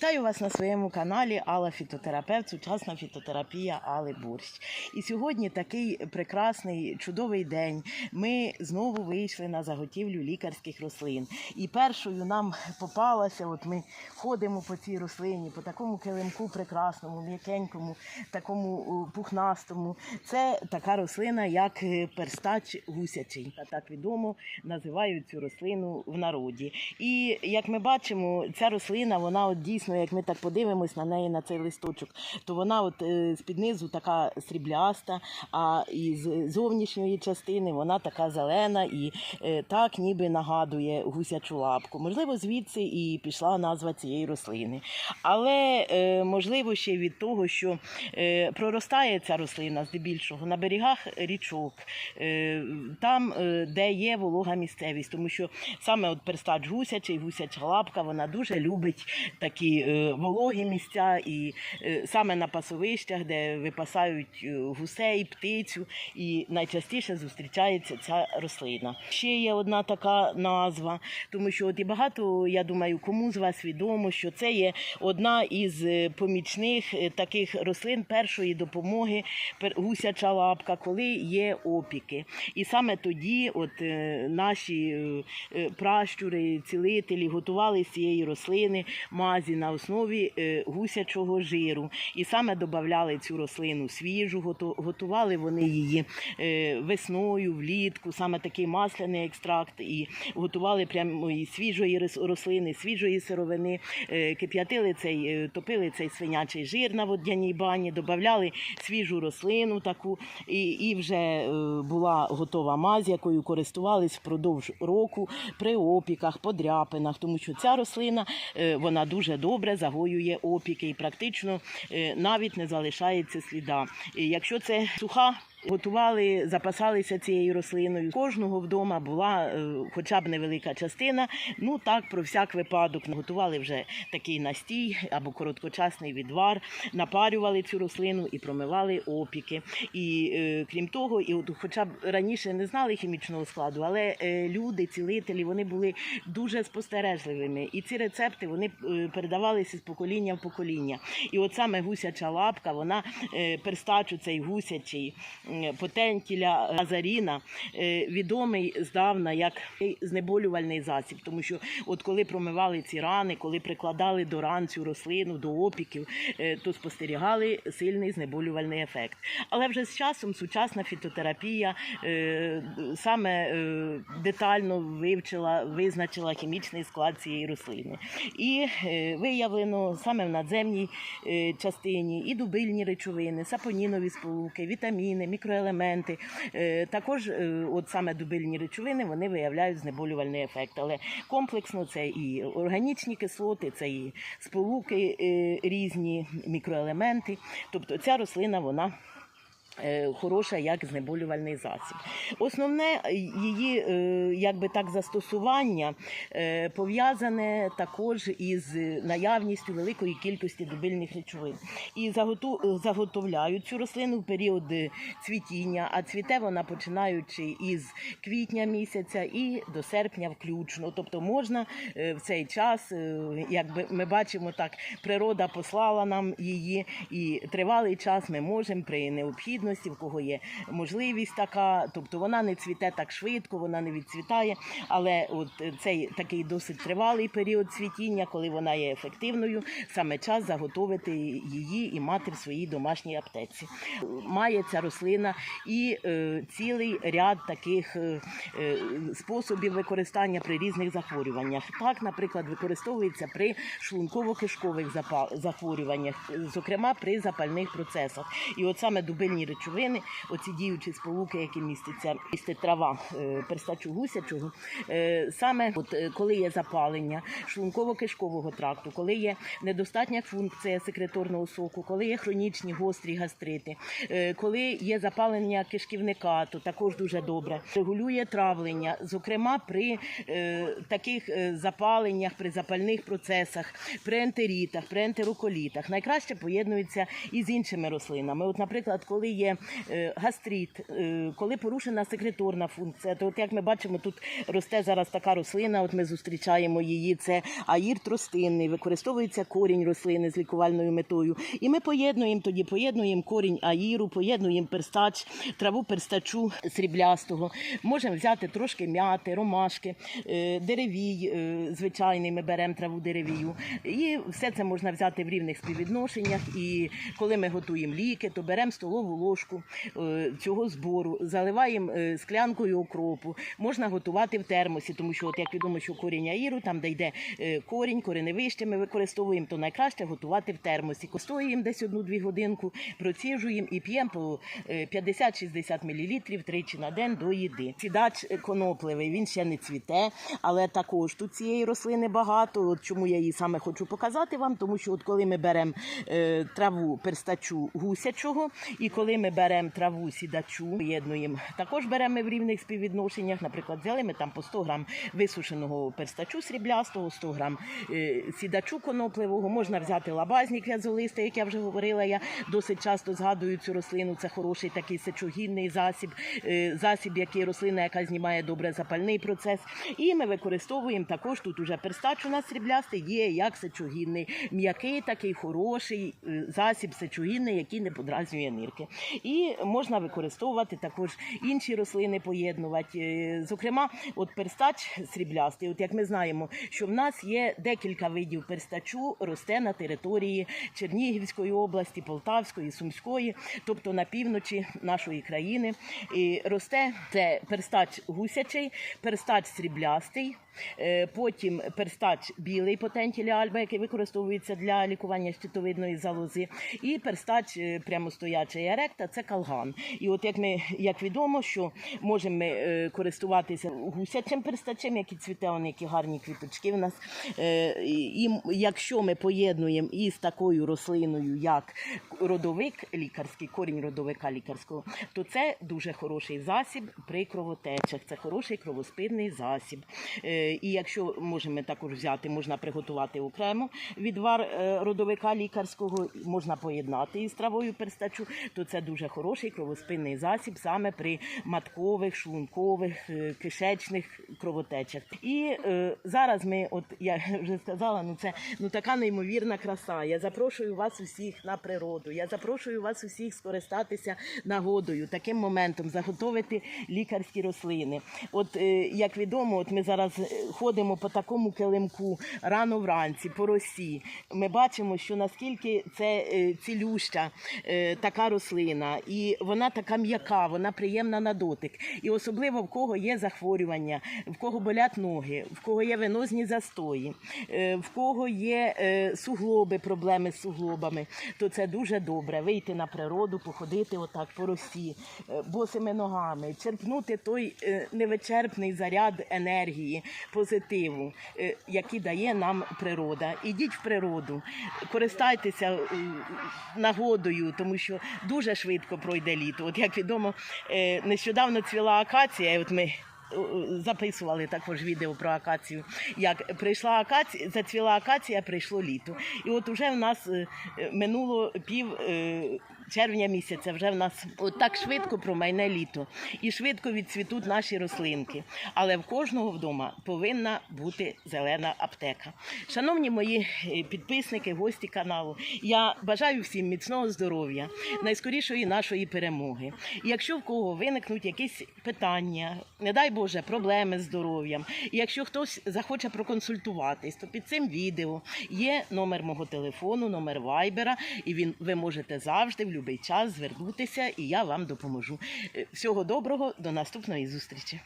Вітаю вас на своєму каналі Алла Фітотерапевт, сучасна фітотерапія Али Борщ. І сьогодні такий прекрасний, чудовий день. Ми знову вийшли на заготівлю лікарських рослин. І першою нам попалася, от ми ходимо по цій рослині, по такому килимку прекрасному, м'якенькому, такому пухнастому. Це така рослина, як е, перстач гусячий. Так відомо називають цю рослину в народі. І як ми бачимо, ця рослина, вона от дійсно, як ми так подивимось на неї, на цей листочок, то вона от е, з-під низу така срібляста, а із зовнішньої частини вона така зелена і е, так ніби нагадує гусячу лапку. Можливо, звідси і пішла назва цієї рослини. Але е, можливо ще від того, що проростає ця рослина здебільшого на берегах річок, там, де є волога місцевість, тому що саме от перстач гусячий, гусяча лапка, вона дуже любить такі е, вологі місця, і е, саме на пасовищах, де випасають е, гусей, птицю, і найчастіше зустрічається ця рослина. Ще є одна така назва, тому що от і багато, я думаю, кому з вас відомо, що це є одна із помічних таких рослин першої допомоги, гусяча лапка, коли є опіки. І саме тоді, от наші пращури, цілителі готували з цієї рослини мазі на основі е, гусячого жиру. І саме додавали цю рослину свіжу, готували вони її е, весною, влітку, саме такий масляний екстракт, і готували прямо із свіжої рослини, свіжої сировини, е, кип'ятили цей, топили цей свинячий жир на водяній бані, додавали свіжу рослину таку, і, і вже була готова мазь, якою користувались впродовж року при опіках, подряпинах, тому що ця рослина вона дуже добре загоює опіки і практично е, навіть не залишається сліда. Якщо це суха. Готували, запасалися цією рослиною. Кожного вдома була е, хоча б невелика частина. Ну так, про всяк випадок готували вже такий настій або короткочасний відвар, напарювали цю рослину і промивали опіки. І е, крім того, і от, хоча б раніше не знали хімічного складу, але е, люди, цілителі, вони були дуже спостережливими. І ці рецепти вони е, передавалися з покоління в покоління. І от саме гусяча лапка, вона е, перстачу цей гусячий потентіля азаріна е, відомий здавна як знеболювальний засіб, тому що от коли промивали ці рани, коли прикладали до ран цю рослину, до опіків, е, то спостерігали сильний знеболювальний ефект. Але вже з часом сучасна фітотерапія е, саме детально вивчила, визначила хімічний склад цієї рослини. І виявлено саме в надземній частині і дубильні речовини, сапонінові сполуки, вітаміни, мікроелементи. Е, Також е, от саме дубильні речовини вони виявляють знеболювальний ефект. Але комплексно це і органічні кислоти, це і сполуки е, різні, мікроелементи. Тобто ця рослина вона. Е, Хороша як знеболювальний засіб. Основне е, її е, якби так застосування пов'язане також із наявністю великої кількості дубильних речовин. І заготовляють цю рослину в період цвітіння, а цвіте вона починаючи із квітня місяця і до серпня включно. Тобто можна в цей час, якби ми бачимо так, природа послала нам її, і тривалий час ми можемо при необхідності, в кого є можливість така, тобто вона не цвіте так швидко, вона не відцвітає, але от цей такий досить тривалий період цвітіння, коли вона є ефективною, саме час заготовити її і мати в своїй домашній аптеці. Має ця рослина і е, цілий ряд таких е, е, способів використання при різних захворюваннях. Так, наприклад, використовується при шлунково-кишкових захворюваннях, зокрема при запальних процесах. І от саме дубильні речовини, оці діючі сполуки, які містяться, містить трава е, перстачу гусячого, е, саме от е, коли є запалення шлунково-кишкового тракту, коли є недостатня функція секреторного соку, коли є хронічні гострі гастрити, коли є запалення кишківника, то також дуже добре регулює травлення, зокрема при таких запаленнях, при запальних процесах, при ентерітах, при ентероколітах. Найкраще поєднується із іншими рослинами. От, наприклад, коли є е, гастрит, е, коли порушена секреторна функція, то от як ми бачимо, тут росте зараз така рослина. От ми зустрічаємо її. Це аїр тростинний, використовується корінь рослини з лікувальною метою. І ми поєднуємо тоді, поєднуємо корінь аїру, поєднуємо перстач, траву перстачу сріблястого. Можемо взяти трошки м'яти, ромашки, е, деревій звичайний. Ми беремо траву деревію. І все це можна взяти в рівних співвідношеннях. І коли ми готуємо ліки, то беремо столову ложку е, цього збору, заливаємо е, склянкою окропу. Можна готувати в термосі, тому що, от як відомо, що корінь аїру, там де йде е, корінь, кореневище ми використовуємо, то найкраще готувати в термосі. Костоюємо десь одну-дві годинку, проціжуємо і п'ємо по е, 50-60 мл тричі на день до їди. Сідач конопливий, він ще не цвіте, але також тут цієї рослини багато. От чому я її саме хочу показати вам, тому що от коли ми беремо траву перстачу гусячого, і коли ми беремо траву сідачу, поєднуємо, також беремо ми в рівних співвідношеннях. Наприклад, взяли ми там по 100 грам висушеного перстачу сріблястого, 100 грам е, сідачу конопливого. Можна взяти лабазник в'язолистий, як я вже говорила. Я досить часто згадую цю рослину. Це хороший такий сечогінний засіб, е, засіб, який рослина, яка знімає добре запальний процес. І ми використовуємо також тут уже перстач у нас сріблястий є як сечогінний, м'який такий хороший е, засіб сечогінний, який не подразнює нирки. І можна використовувати також інші рослини, поєднувати. Е, Зокрема, от перстач сріблястий. От як ми знаємо, що в нас є декілька видів перстачу, росте на території Чернігівської області, Полтавської, Сумської, тобто на півночі нашої країни. І росте це перстач гусячий, перстач сріблястий. е, Потім перстач білий потентілі альба, який використовується для лікування щитовидної залози, і перстач е, прямостоячий еректа це калган. І от як ми як відомо, що можемо ми е, користуватися гусячим перстачем, який цвіте, вони які гарні квіточки в нас. Е, І якщо ми поєднуємо із такою рослиною, як родовик лікарський, корінь родовика лікарського, то це дуже хороший засіб при кровотечах. Це хороший кровоспинний засіб. Е, І якщо можемо також взяти, можна приготувати окремо відвар родовика лікарського, можна поєднати із травою перстачу, то це дуже хороший кровоспинний засіб саме при маткових, шлункових, е, кишечних кровотечах. І е, зараз ми, от я вже сказала, ну це ну така неймовірна краса. Я запрошую вас усіх на природу. Я запрошую вас усіх скористатися нагодою, таким моментом заготовити лікарські рослини. От е, як відомо, от ми зараз е, ходимо по такому килимку рано вранці, по росі. Ми бачимо, що наскільки це е, цілюща е, така рослина, і вона така м'яка, вона приємна на дотик. І особливо в кого є захворювання, в кого болять ноги, в кого є венозні застої, е, в кого є е, суглоби, проблеми з суглобами, то це дуже добре. Вийти на природу, походити отак по росі, е, босими ногами, черпнути той невичерпний заряд енергії, позитиву, який дає нам природа. Ідіть в природу, користайтеся нагодою, тому що дуже швидко пройде літо. От як відомо, е, нещодавно цвіла акація, і от ми. е, Записували також відео про акацію. Як прийшла акація, зацвіла акація, прийшло літо. І от уже в нас е, е, минуло пів е, червня місяця. Вже в нас так швидко промайне літо і швидко відцвітуть наші рослинки. Але в кожного вдома повинна бути зелена аптека. Шановні мої е, підписники, гості каналу, я бажаю всім міцного здоров'я, найскорішої нашої перемоги. І якщо в кого виникнуть якісь питання, не дай Боже, проблеми з здоров'ям, і якщо хтось захоче проконсультуватись, то під цим відео є номер мого телефону, номер вайбера, і він ви можете завжди в будь-який час звернутися, і я вам допоможу. Е, Всього доброго, до наступної зустрічі.